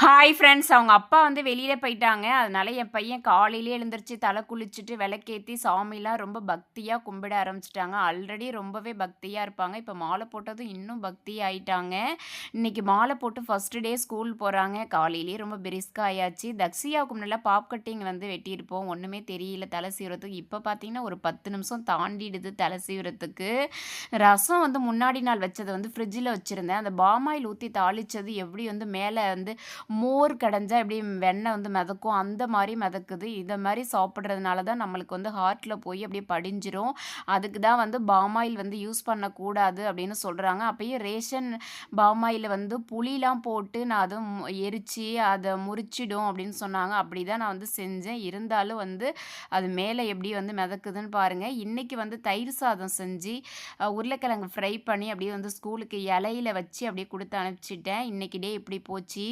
Hi friends அவங்க அப்பா வந்து வெளியில் போயிட்டாங்க. அதனால என் பையன் காலையிலே எழுந்திரிச்சு தலை குளிச்சுட்டு விளக்கேற்றி சாமிலாம் ரொம்ப பக்தியாக கும்பிட ஆரம்பிச்சிட்டாங்க. ஆல்ரெடி ரொம்பவே பக்தியாக இருப்பாங்க. இப்போ மாலை போட்டதும் இன்னும் பக்தி ஆயிட்டாங்க. இன்றைக்கி மாலை போட்டு ஃபஸ்ட்டு டே ஸ்கூல் போகிறாங்க காலையிலேயே ரொம்ப பிரிஸ்காக ஆயாச்சு. தக்ஸியாவுக்கு முன்னால் பாப் கட்டிங் வந்து வெட்டியிருப்போம். ஒன்றுமே தெரியல. தலை சீவுறதுக்கு இப்போ பார்த்தீங்கன்னா ஒரு பத்து நிமிஷம் தாண்டிடுது தலை சீவுறதுக்கு. ரசம் வந்து முன்னாடி நாள் வச்சதை வந்து ஃப்ரிட்ஜில் வச்சுருந்தேன். அந்த பாமாயில் ஊற்றி தாளித்தது எப்படி வந்து மேலே வந்து மோர் கடைஞ்சால் எப்படி வெண்ணெய் வந்து மிதக்கும்? அந்த மாதிரி மிதக்குது. இதை மாதிரி சாப்பிட்றதுனால தான் நம்மளுக்கு வந்து ஹார்ட்டில் போய் அப்படியே படிஞ்சிரும். அதுக்கு தான் வந்து பாமாயில் வந்து யூஸ் பண்ணக்கூடாது அப்படின்னு சொல்கிறாங்க அப்பயும் ரேஷன் பாமாயில் வந்து புளிலாம் போட்டு நான் அதை எரித்து அதை முறிச்சிடும் அப்படின்னு சொன்னாங்க. அப்படி தான் நான் வந்து செஞ்சேன். இருந்தாலும் வந்து அது மேலே எப்படி வந்து மிதக்குதுன்னு பாருங்கள் இன்றைக்கி வந்து தயிர் சாதம் செஞ்சு உருளைக்கிழங்கு ஃப்ரை பண்ணி அப்படியே வந்து ஸ்கூலுக்கு இலையில வச்சு அப்படியே கொடுத்து அனுப்பிச்சிட்டேன். இன்றைக்கி டே இப்படி போச்சு.